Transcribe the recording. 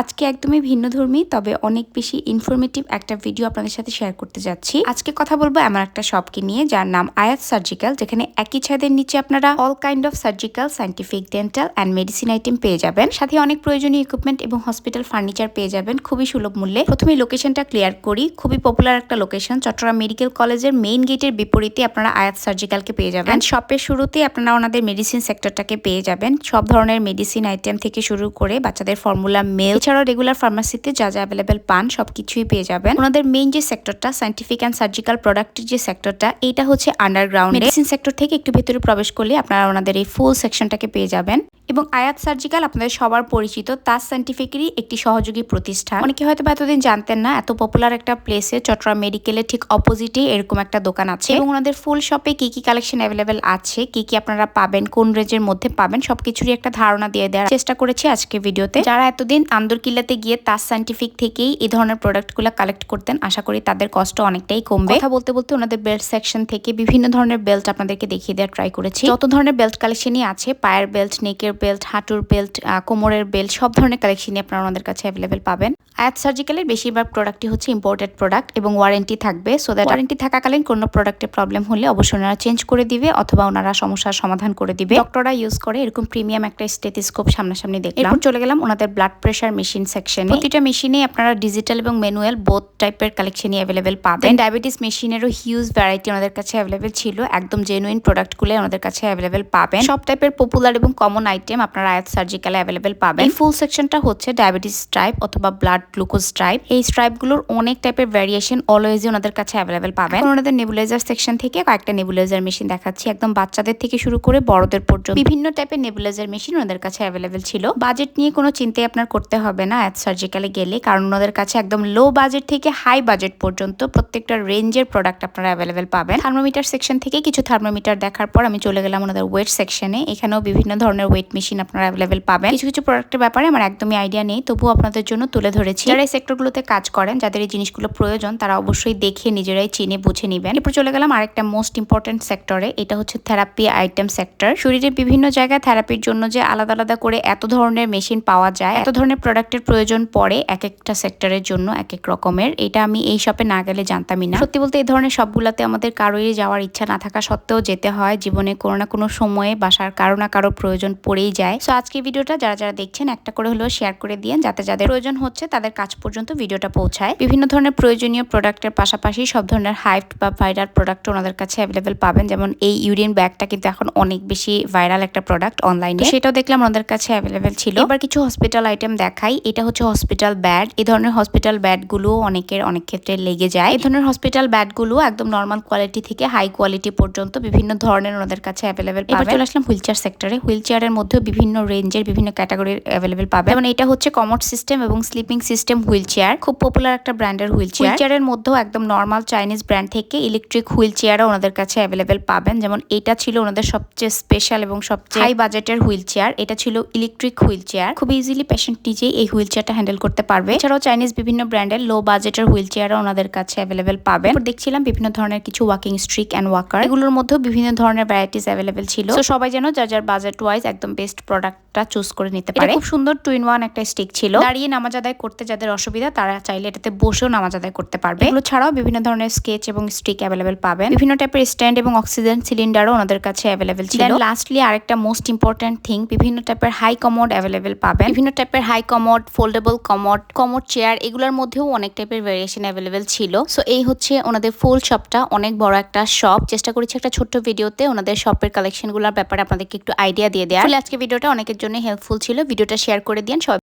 আজকে একদমই ভিন্নধর্মী তবে অনেক বেশি ইনফরমেটিভ একটা ভিডিও আপনাদের সাথে শেয়ার করতে যাচ্ছি। আজকে কথা বলব এমন একটা শপকে নিয়ে, যার নাম আয়াত সার্জিক্যাল যেখানে একই ছাদের নিচে আপনারা all kind of surgical scientific dental and medicine item পেয়ে যাবেন। সাথে অনেক প্রয়োজনীয় ইকুইপমেন্ট এবং হসপিটাল ফার্নিচার পেয়ে যাবেন খুবই সুলভ মূল্যে। প্রথমে লোকেশনটা ক্লিয়ার করি। খুবই পপুলার একটা লোকেশন চট্টগ্রাম মেডিকেল কলেজের মেইন গেটের বিপরীতে আপনারা আয়াত সার্জিক্যালকে পেয়ে যাবেন। শপের শুরুতে আপনারা ওনাদের মেডিসিন সেক্টরটাকে পেয়ে যাবেন। সব ধরনের মেডিসিন আইটেম থেকে শুরু করে বাচ্চাদের ফর্মুলা মেল এছাড়াও রেগুলার ফার্মাসিতে যা যা অ্যাভেলেবেল পান, সবকিছুই পেয়ে যাবেন। ওনাদের মেইন যে সেক্টরটা সাইন্টিফিক অ্যান্ড সার্জিক্যাল প্রোডাক্টের যে সেক্টরটা এইটা হচ্ছে আন্ডারগ্রাউন্ড মেডিসিন সেক্টর থেকে একটু ভেতরে প্রবেশ করলে আপনারা ওনাদের এই ফুল সেকশনটাকে পেয়ে যাবেন। এবং আয়াত সার্জিক্যাল আপনাদের সবার পরিচিত তাজ সাইন্টিফিকেরই একটি সহযোগী প্রতিষ্ঠান। অনেকে হয়তো বা এতদিন জানতেন না, এত পপুলার একটা প্লেসে চট্টগ্রাম মেডিকেলের ঠিক অপোজিটে এরকম একটা দোকান আছে। এবং ওনাদের ফুল শপে কি কি কালেকশন অ্যাভেলেবেল আছে, কি কি আপনারা পাবেন, কোন রেঞ্জের মধ্যে পাবেন, সবকিছুরই একটা ধারণা দিয়ে দেওয়ার চেষ্টা করেছি আজকে ভিডিওতে যারা এতদিন আন্দরকিল্লাতে গিয়ে তাজ সাইন্টিফিক থেকেই এই ধরনের প্রোডাক্টগুলো কালেক্ট করতেন। আশা করি তাদের কষ্ট অনেকটাই কমবে। কথা বলতে বলতে ওনাদের বেল্ট সেকশন থেকে বিভিন্ন ধরনের বেল্ট আপনাদেরকে দেখিয়ে দেওয়ার ট্রাই করেছি। যত ধরনের বেল্ট কালেকশনই আছে পায়ের বেল্ট নেকের বেল্ট হাঁটুর বেল্ট কোমরের বেল্ট সব ধরনের কালেকশনই আপনারা ওনাদের কাছে অ্যাভেলেবেল পাবেন। আয়াত সার্জিক্যালের বেশিরভাগ প্রোডাক্টই হচ্ছে ইম্পোর্টেড প্রোডাক্ট এবং ওয়ারেন্টি থাকবে। সো দ্যাট ওয়ারেন্টি থাকাকালীন কোনো প্রোডাক্টে প্রবলেম হলে অবশ্যই ওনারা চেঞ্জ করে দিবে অথবা ওনারা সমস্যার সমাধান করে দিবে। ডক্টররা ইউজ করে এরকম প্রিমিয়াম একটা স্টেথিস্কোপ সামনাসামনি দেখলাম। চলে গেলাম ওনাদের ব্লাড প্রেশার মেশিন সেকশনে প্রতিটা মেশিনে আপনারা ডিজিটাল এবং ম্যানুয়াল বোথ টাইপের কালেকশনই অ্যাভেলেবেল পাবেন। ডায়াবেটিস মেশিনেরও হিউজ ভ্যারাইটি ওনাদের কাছে অ্যাভেলেবেল ছিল। একদম জেনুইন প্রোডাক্টগুলো ওনাদের কাছে অ্যাভেলেবেল পাবেন। সব টাইপের পপুলার এবং কমন আইটেম আপনারা আয়াত সার্জিক্যালে অ্যাভেলেবেল পাবেন। ফুল সেকশনটা হচ্ছে ডায়াবেটিস স্ট্রাইপ অথবা ব্লাড গ্লুকোজ স্ট্রাইপ এই স্ট্রাইপগুলোর অনেক টাইপের ভ্যারিয়েশন অলওয়েজই ওনাদের কাছে অ্যাভেলেবেল পাবেন। ওনাদের নেবুলাইজার সেকশন থেকে কয়েকটা নেবুলাইজার মেশিন দেখাচ্ছি। একদম বাচ্চাদের থেকে শুরু করে বড়দের পর্যন্ত। বিভিন্ন টাইপের নেবুলাইজার মেশিন ওনাদের কাছে অ্যাভেলেবেল ছিল। বাজেট নিয়ে কোনো চিন্তাই আপনার করতে হবে না অ্যাথ সার্জিক্যালে গেলে, কারণ ওনাদের কাছে একদম লো বাজেট থেকে হাই বাজেট পর্যন্ত প্রত্যেকটা রেঞ্জের প্রোডাক্ট আপনারা অ্যাভেলেবেল পাবেন। থার্মোমিটার সেকশন থেকে কিছু থার্মোমিটার দেখার পর আমি চলে গেলাম ওনাদের ওয়েট সেকশনে এখানেও বিভিন্ন ধরনের ওয়েট মেশিন আপনারা অ্যাভেলেবেল পাবেন। কিছু কিছু প্রোডাক্টের ব্যাপারে আমার একদমই আইডিয়া নেই, তবুও আপনাদের জন্য তুলে ধরেছি। যারা এই সেক্টরগুলোতে কাজ করেন, যাদের এই জিনিসগুলো প্রয়োজন, তারা অবশ্যই দেখে, নিজেরাই চিনে, বুঝে নেবেন। এরপর চলে গেলাম আরেকটা মোস্ট ইম্পর্টেন্ট সেক্টরে এটা হচ্ছে থেরাপি আইটেম সেক্টর শরীরের বিভিন্ন জায়গায় থেরাপির জন্য যে আলাদা আলাদা করে এত ধরনের মেশিন পাওয়া যায়, এত ধরনের প্রোডাক্টের প্রয়োজন পড়ে এক একটা সেক্টরের জন্য এক এক রকমের। এটা আমি এই শপে না গেলে জানতামই না। সত্যি বলতে এই ধরনের সবগুলাতে আমাদের কারোরই যাওয়ার ইচ্ছা না থাকা সত্ত্বেও যেতে হয়। জীবনে কোনো না কোনো সময়ে বাসার কারও না কারও প্রয়োজন পড়েই যায়। সো আজকে ভিডিওটা যারা যারা দেখছেন, একটা করে হলেও শেয়ার করে দিয়েন যাতে যাদের প্রয়োজন হচ্ছে তাদের কাছ পর্যন্ত ভিডিওটা পৌঁছায়। বিভিন্ন ধরনের প্রয়োজনীয় প্রোডাক্টের পাশাপাশি সব ধরনের হাইফ বা ভাইরাল প্রোডাক্ট ওনাদের কাছে অ্যাভেলেবেল পাবেন। যেমন এই ইউরিন ব্যাগটা কিন্তু এখন অনেক বেশি ভাইরাল একটা প্রোডাক্ট অনলাইনে সেটাও দেখলাম ওনাদের কাছে অ্যাভেলেবেল ছিল। এবার কিছু হসপিটাল আইটেম দেখাই এটা হচ্ছে হসপিটাল ব্যাড এ ধরনের হসপিটাল ব্যাডগুলো অনেকের অনেক ক্ষেত্রে লেগে যায়। এই ধরনের হসপিটাল ব্যাডগুলো একদম নর্মাল কোয়ালিটি থেকে হাই কোয়ালিটি পর্যন্ত বিভিন্ন ধরনের ওনাদের কাছে অ্যাভেলেবেল পাবেন চলে আসলাম হুইল চেয়ার সেক্টরে হুইল চেয়ারের মধ্যেও বিভিন্ন রেঞ্জের বিভিন্ন ক্যাটাগরির অ্যাভেলেবেল পাবে। যেমন এটা হচ্ছে কমোড সিস্টেম এবং স্লিপিং সিস্টেম হুইল চেয়ার খুব পপুলার একটা ব্র্যান্ডের হুইল চেয়ার চেয়ারের মধ্যেও একদম নর্মাল চাইনিজ ব্র্যান্ড থেকে ইলেকট্রিক হুইল চেয়ারও ওনাদের কাছে অ্যাভেলেবেল পাবেন। যেমন এটা ছিল ওনাদের সবচেয়ে স্পেশাল এবং সবচেয়ে হাই বাজেটের হুইল চেয়ার এটা ছিল ইলেকট্রিক হুইল চেয়ার খুব ইজিলি পেশেন্ট নিজেই এই হুইল চেয়ারটা হ্যান্ডেল করতে পারবে। এছাড়াও চাইনিজ বিভিন্ন ব্র্যান্ডের লো বাজেটের হুইল চেয়ারও ওনাদের কাছে অ্যাভেলেবেল পাবেন। দেখছিলাম বিভিন্ন ধরনের কিছু ওয়াকিং স্ট্রিক অ্যান্ড ওয়াকার এগুলোর মধ্যেও বিভিন্ন ধরনের ভ্যারাইটিস অ্যাভেলেবেল ছিল। তো সবাই যেন যার যার বাজেট ওয়াইজ একদম বেস্ট প্রোডাক্টটা চুজ করে নিতে পারে। খুব সুন্দর টু ইন ওয়ান একটা স্টিক ছিল। দাঁড়িয়ে নামাজ আদায় করতে যাদের অসুবিধা তারা চাইলে এটাতে বসেও নামাজ আদায় করতে পারবে। এগুলো ছাড়াও বিভিন্ন ধরনের স্কেচ এবং স্টিক অ্যাভেলেবেল পাবেন। বিভিন্ন টাইপের স্ট্যান্ড এবং অক্সিজেন সিলিন্ডারও ওনাদের কাছে অ্যাভেলেবেল ছিল। লাস্টলি আরেকটা মোস্ট ইম্পর্টেন্ট থিং বিভিন্ন টাইপের হাই কমোড অ্যাভেলেবেল পাবেন। বিভিন্ন টাইপের high commode foldable commode commode chair এগুলোর মধ্যেও অনেক টাইপের ভেরিয়েশন অ্যাভেলেবেল ছিল। সো এই হচ্ছে ওনাদের ফুল শপটা অনেক বড় একটা শপ চেষ্টা করেছি একটা ছোট্ট ভিডিওতে ওনাদের শপের কালেকশনগুলোর ব্যাপারে আপনাদেরকে একটু আইডিয়া দিয়ে দেওয়া আজকে ভিডিওটা অনেকের জন্য হেল্পফুল ছিল। ভিডিওটা শেয়ার করে দিন সবাই